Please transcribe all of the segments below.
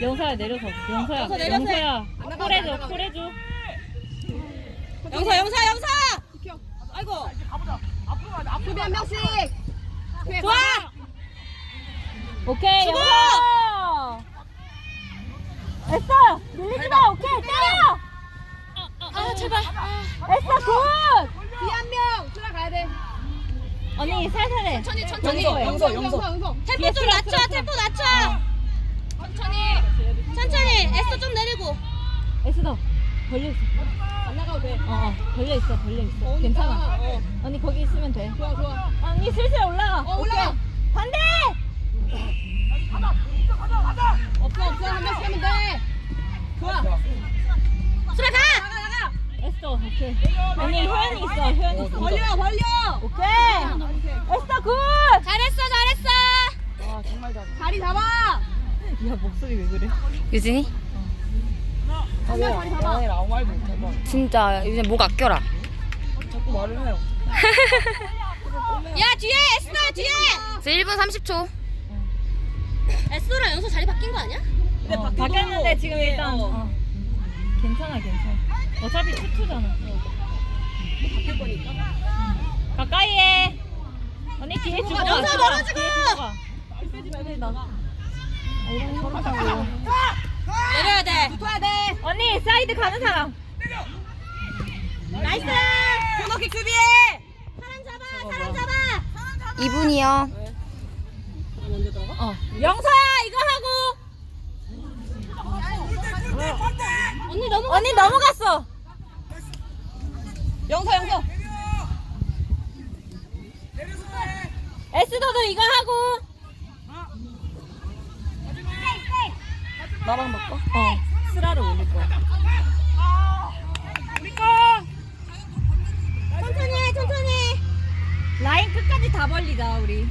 영서야 내려서. 영서야. 영서 내려서 해. 영서야. 콜해줘. 콜해줘. 영서, 영서, 영서! 아이고! 수비 한 명씩. 좋아! 오케이. 수고! 영서. 에스터 밀리지 마. 오케이. 때려. 아, 제발. 에스터 굿. 뒤 한 명. 들어가야 돼. 언니 살살해. 천천히, 천천히. 영서, 영서, 영서, 영서. 템포 좀 낮춰, 템포 낮춰! 천천히! 애써 좀 내리고. 에스더 걸려 있어. 안 나가도 돼. 어, 어 걸려 있어. 걸려 있어. 어, 괜찮아. 어. 언니 거기 있으면 돼. 좋아, 좋아. 언니 슬슬 올라가. 어, 올라가. 오케이. 반대. 없어, 없어. 한 명씩 하면 돼. 좋아. 수라 가! 나가, 나가. 에스더 오케이. 언니 효연이 있어. 효연이 있어. 벌려, 벌려. 오케이. 에스더 굿. 잘했어, 잘했어! 다리 잡아. 야 목소리 왜 그래? 유진이? 한명 다리 잡아. 진짜 요즘 목 아껴라. 야, 뒤에! 애써 뒤에! 이제 1분 30초. 애써랑 영서 자리 바뀐 거 아니야? 어, 바뀌었는데 지금 일단 어. 괜찮아 괜찮아. 어차피 투투잖아. 바뀔 거니까. 가까이 해. 언니 뒤에 주고 가. 주고 가. 멀어지고! 뒤에 주고 가. 빼지. 내려야 돼. 붙어야 돼. 언니 사이드 가는 사람. 나이스! 코너킥 수비해. 사람 잡아, 사람 잡아! 2분이요. 어. 영서야 이거 하고. 언니 너무 언니 넘어갔어. 영서, 영서. 에스더도 이거 하고. 나랑 바꿔. 어. 스라를 올릴 거야. 천천히 해, 천천히! 라인 끝까지 다 벌리자 우리.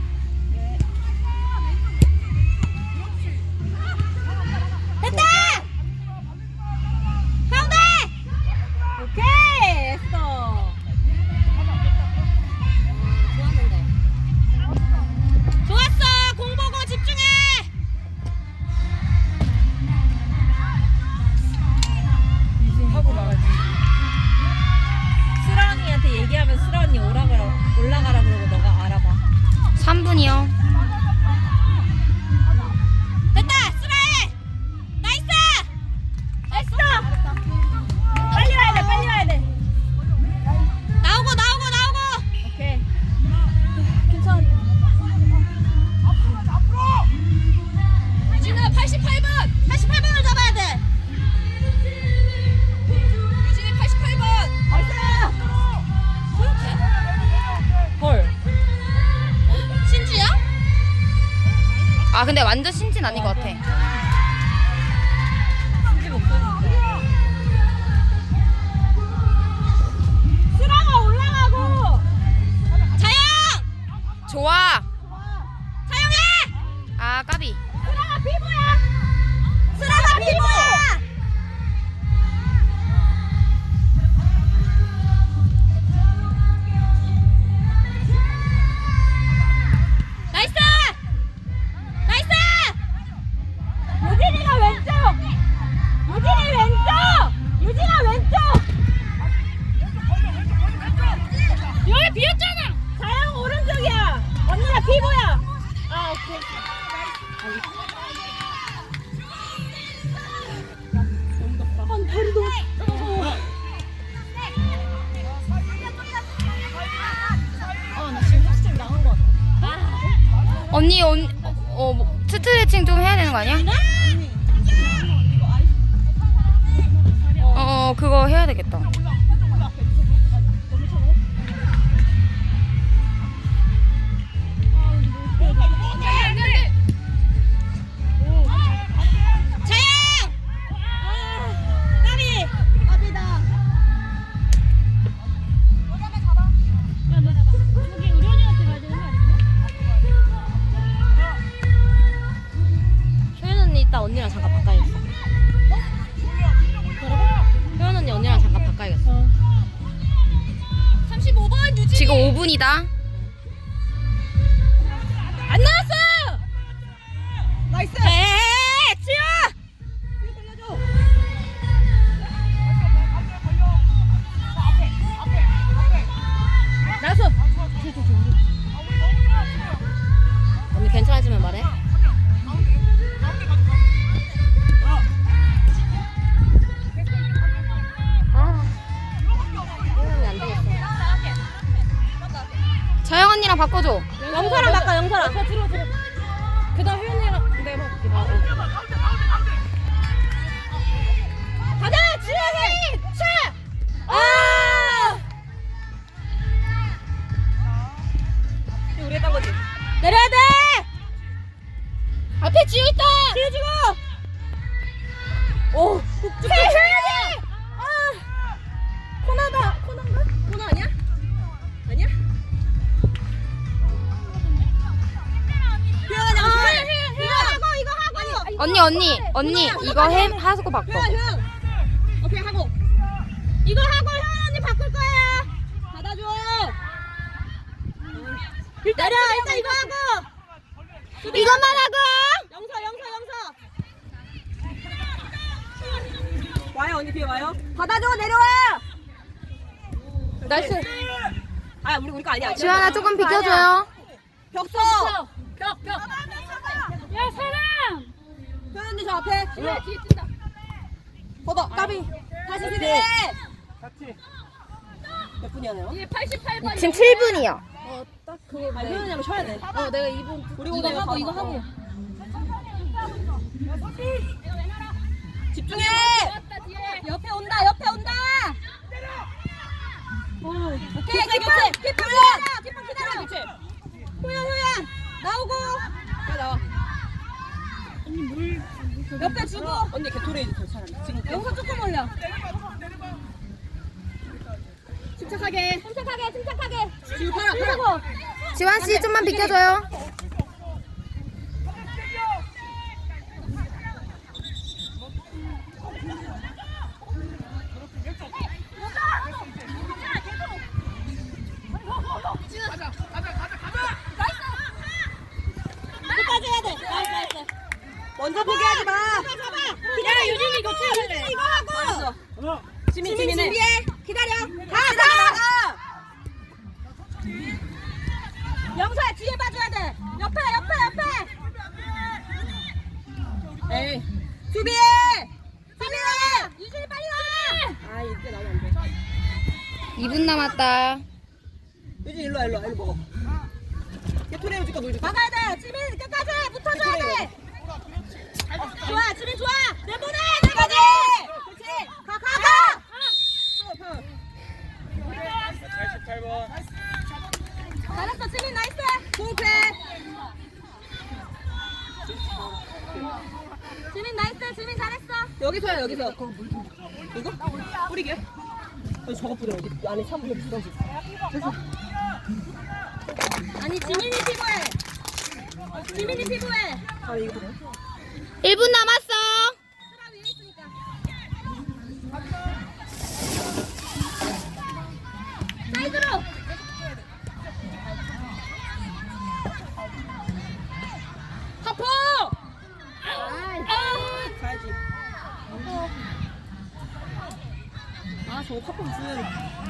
근데 완전 신진 아닌 것 같아. 언니 언, 어, 뭐, 스트레칭 좀 해야 되는 거 아니야? 영 언니랑 바꿔줘. 영서랑 바꿔 영서랑. 그 다음 혜연이랑 내가 볼게. 언니 언니 언니 이거 해 하고 바꿔. 효연. 오케이 하고. 이거 하고 혜연 언니 바꿀 거야. 받아줘. 내려 일단 이거 하고. 이것만 하고. 영서 영서 영서. 와요 언니 뒤에 와요. 받아줘 내려와. 나이스. 아 우리 우리 거 아니야. 지환아 조금 비켜줘요. 벽서. 벽 벽. 야. 효연 언니 저 앞에. 뒤에 뛴다. 걷어. 까비. 다시 수비해. 몇 분이야 나요? 지금 7분이요. 아 효연이 하면 쉬어야 돼. 어 내가 2분. 우리 이거 오늘 하고 이거. 하고. 집중해. 옆에 온다 옆에 온다. 오케이 교체, 기쁜 교체. 기쁜 기쁜 기쁜 기다려. 교체. 효연 효연 나오고 빨리 나와. 옆에 주고. 언니 개토레 더 차라리. 지금 영서 조금 올려. 침착하게. 침착하게 침착하게. 지금 팔아 팔아. 지환 씨 좀만 비켜줘요. 영서야 뒤에 봐줘야 돼. 옆에 옆에 옆에. 에이. 빨리 와. 유진이 빨리 와. 아 이때 나오면 안 돼. 2분 남았다. 유진 일로 와 일로 와 일로 먹어. 개토레 줄까 물 줄까? 막아야 돼. 지민 끝까지 붙어줘야 돼. 좋아 지민 좋아. 내보내 끝까지. 내보내. 그렇지. 가 가 가. 파워, 파워. 잘했어 지민 나이스. 호흡해. 지민 나이스 지민 잘했어. 여기서야 여기서. 이거? 뿌리게? 아니 저거 뿌려 여기 안에 샤브에 묻어지. 됐어. 아니 지민이 피부해. 지민이 피부해. 아 이거 뿌려. 1분 남았어. 수라 위에 있으니까. 사이드로. 하포. 가야지. 아 저거 파포 무슨?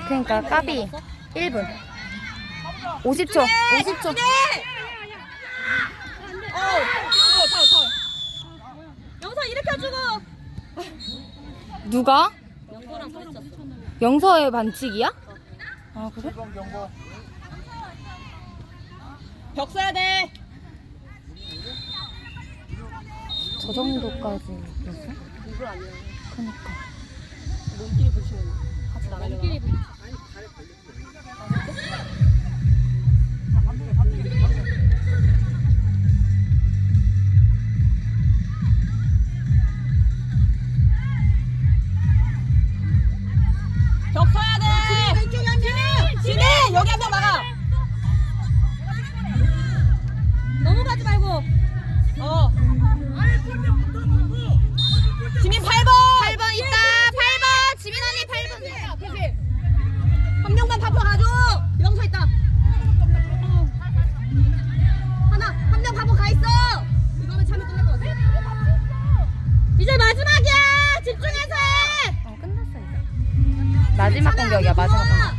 그러니까 까비 1분. 50초. 50초. 어. 파워 파워 파워. 영서 일으켜주고. 누가? 있었어. 영서의 반칙이야? 아 그래? 벽 써야 돼. 저 정도까지 아니야. 그니까. 몸끼리 붙이면 같이 나가려고. 벽 공격이야 마지막 공격